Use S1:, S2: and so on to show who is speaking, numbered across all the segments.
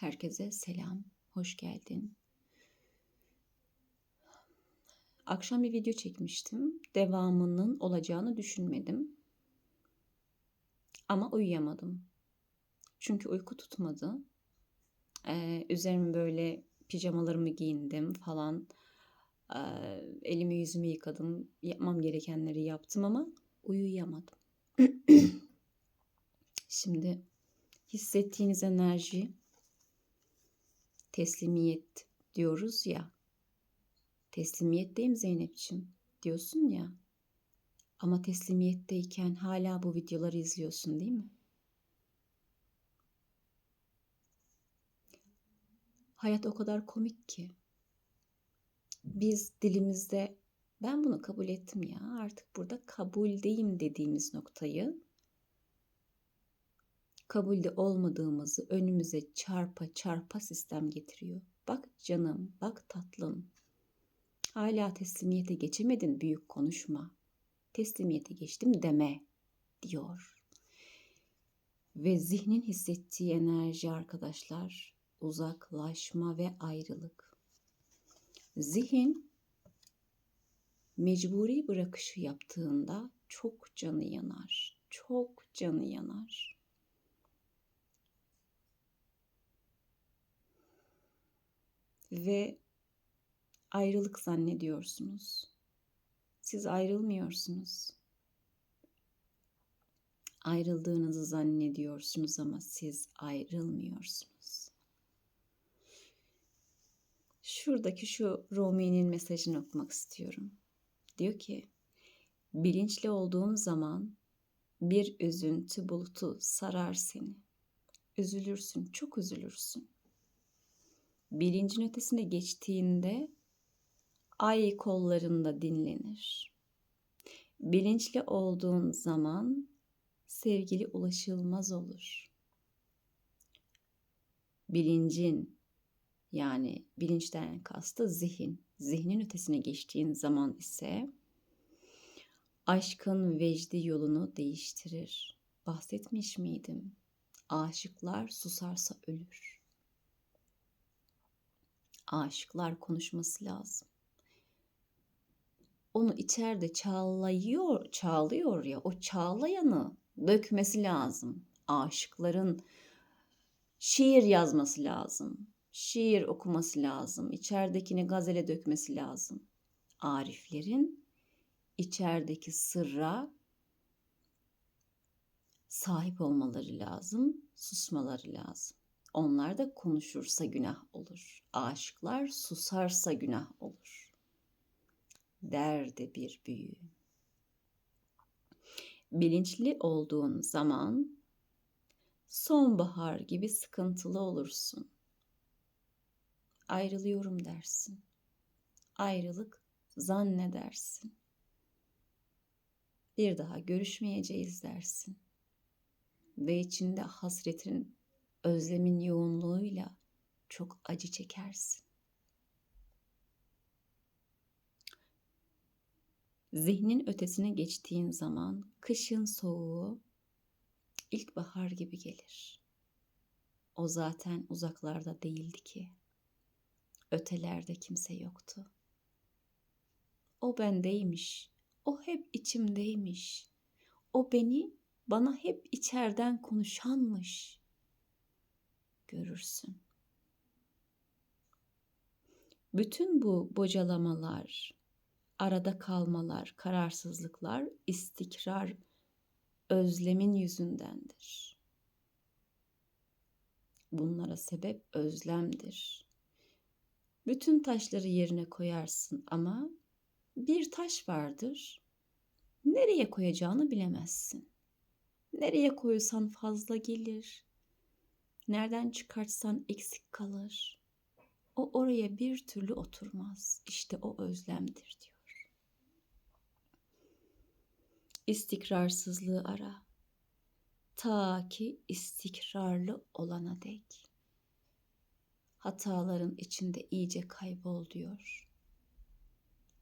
S1: Herkese selam, hoş geldin. Akşam bir video çekmiştim. Devamının olacağını düşünmedim. Ama uyuyamadım. Çünkü uyku tutmadı. Ee, üzerime böyle pijamalarımı giyindim falan. Ee, elimi yüzümü yıkadım. Yapmam gerekenleri yaptım ama uyuyamadım. Şimdi hissettiğiniz enerji teslimiyet diyoruz ya. Teslimiyetteyim Zeynep'ciğim diyorsun ya. Ama teslimiyetteyken hala bu videoları izliyorsun değil mi? Hayat o kadar komik ki. Biz dilimizde ben bunu kabul ettim ya artık burada kabuldeyim dediğimiz noktayı kabulde olmadığımızı önümüze çarpa çarpa sistem getiriyor. Bak canım, bak tatlım. Hala teslimiyete geçemedin büyük konuşma. Teslimiyete geçtim deme diyor. Ve zihnin hissettiği enerji arkadaşlar uzaklaşma ve ayrılık. Zihin mecburi bırakışı yaptığında çok canı yanar. Çok canı yanar. Ve ayrılık zannediyorsunuz. Siz ayrılmıyorsunuz. Ayrıldığınızı zannediyorsunuz ama siz ayrılmıyorsunuz. Şuradaki şu Rumi'nin mesajını okumak istiyorum. Diyor ki, bilinçli olduğun zaman bir üzüntü bulutu sarar seni. Üzülürsün, çok üzülürsün. Bilincin ötesine geçtiğinde ay kollarında dinlenir. Bilinçli olduğun zaman sevgili ulaşılmaz olur. Bilincin yani bilinçten kastı zihin. Zihnin ötesine geçtiğin zaman ise aşkın vecdi yolunu değiştirir. Bahsetmiş miydim? Aşıklar susarsa ölür. Aşıklar konuşması lazım. Onu içeride çağlıyor, çağlıyor ya o çağlayanı dökmesi lazım. Aşıkların şiir yazması lazım şiir okuması lazım. İçeridekini gazele dökmesi lazım. Ariflerin içerideki sırra sahip olmaları lazım, susmaları lazım. Onlar da konuşursa günah olur. Aşıklar susarsa günah olur. Derdi bir büyü. Bilinçli olduğun zaman sonbahar gibi sıkıntılı olursun ayrılıyorum dersin. Ayrılık zannedersin. Bir daha görüşmeyeceğiz dersin. Ve içinde hasretin, özlemin yoğunluğuyla çok acı çekersin. Zihnin ötesine geçtiğin zaman kışın soğuğu ilkbahar gibi gelir. O zaten uzaklarda değildi ki. Ötelerde kimse yoktu. O bendeymiş. O hep içimdeymiş. O beni bana hep içerden konuşanmış. Görürsün. Bütün bu bocalamalar, arada kalmalar, kararsızlıklar istikrar, özlemin yüzündendir. Bunlara sebep özlemdir. Bütün taşları yerine koyarsın ama bir taş vardır. Nereye koyacağını bilemezsin. Nereye koysan fazla gelir. Nereden çıkartsan eksik kalır. O oraya bir türlü oturmaz. İşte o özlemdir diyor. İstikrarsızlığı ara. Ta ki istikrarlı olana dek hataların içinde iyice kaybol diyor.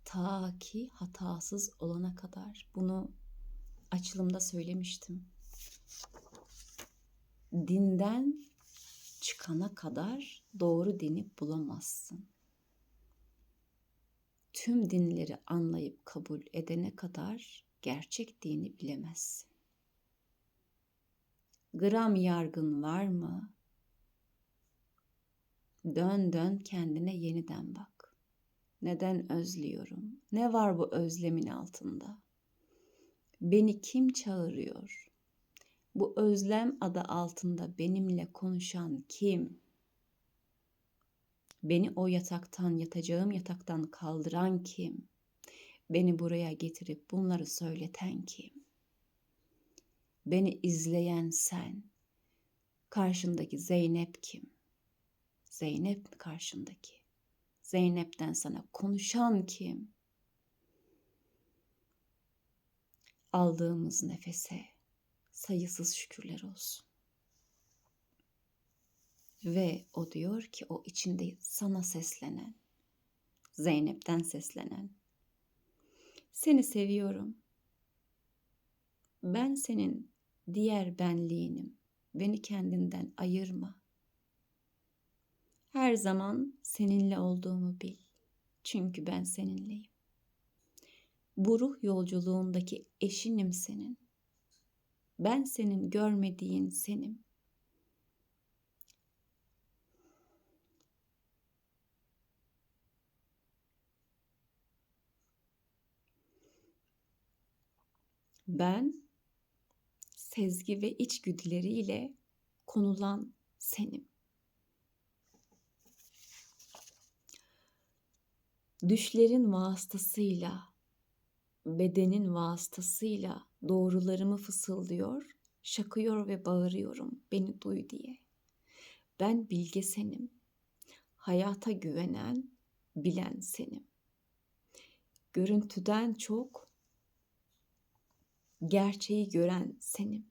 S1: Ta ki hatasız olana kadar. Bunu açılımda söylemiştim. Dinden çıkana kadar doğru dini bulamazsın. Tüm dinleri anlayıp kabul edene kadar gerçek dini bilemezsin. Gram yargın var mı? Dön dön kendine yeniden bak. Neden özlüyorum? Ne var bu özlemin altında? Beni kim çağırıyor? Bu özlem adı altında benimle konuşan kim? Beni o yataktan, yatacağım yataktan kaldıran kim? Beni buraya getirip bunları söyleten kim? Beni izleyen sen. Karşındaki Zeynep kim? Zeynep mi karşındaki? Zeynep'ten sana konuşan kim? Aldığımız nefese sayısız şükürler olsun. Ve o diyor ki o içinde sana seslenen, Zeynep'ten seslenen. Seni seviyorum. Ben senin diğer benliğinim. Beni kendinden ayırma. Her zaman seninle olduğumu bil. Çünkü ben seninleyim. Bu ruh yolculuğundaki eşinim senin. Ben senin görmediğin senim. Ben sezgi ve içgüdüleriyle konulan senim. Düşlerin vasıtasıyla, bedenin vasıtasıyla doğrularımı fısıldıyor, şakıyor ve bağırıyorum beni duy diye. Ben bilge senim. Hayata güvenen, bilen senim. Görüntüden çok gerçeği gören senim.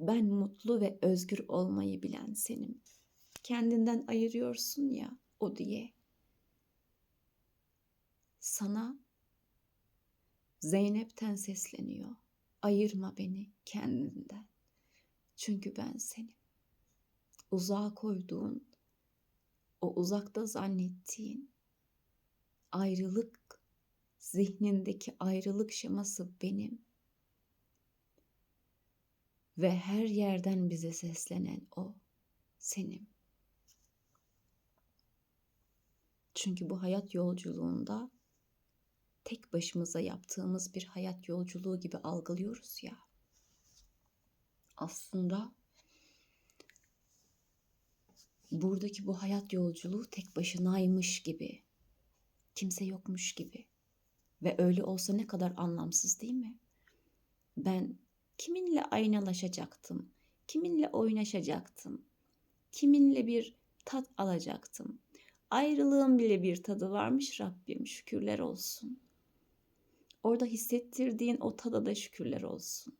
S1: Ben mutlu ve özgür olmayı bilen senim. Kendinden ayırıyorsun ya o diye. Sana Zeynep'ten sesleniyor. Ayırma beni kendinden. Çünkü ben senim. Uzağa koyduğun, o uzakta zannettiğin ayrılık, zihnindeki ayrılık şeması benim. Ve her yerden bize seslenen o senim. Çünkü bu hayat yolculuğunda tek başımıza yaptığımız bir hayat yolculuğu gibi algılıyoruz ya. Aslında buradaki bu hayat yolculuğu tek başınaymış gibi. Kimse yokmuş gibi. Ve öyle olsa ne kadar anlamsız değil mi? Ben kiminle aynalaşacaktım? Kiminle oynaşacaktım? Kiminle bir tat alacaktım? Ayrılığın bile bir tadı varmış Rabbim şükürler olsun. Orada hissettirdiğin o tada da şükürler olsun.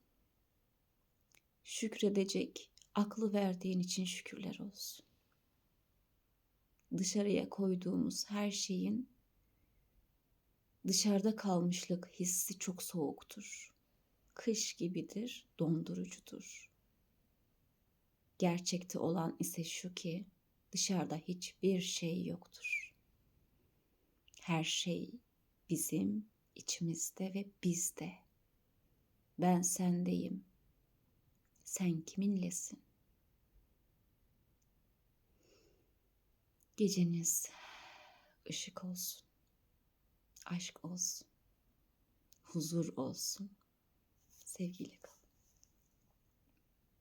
S1: Şükredecek aklı verdiğin için şükürler olsun. Dışarıya koyduğumuz her şeyin dışarıda kalmışlık hissi çok soğuktur. Kış gibidir, dondurucudur. Gerçekte olan ise şu ki dışarıda hiçbir şey yoktur. Her şey bizim içimizde ve bizde. Ben sendeyim. Sen kiminlesin? Geceniz ışık olsun. Aşk olsun. Huzur olsun. Sevgiyle kalın.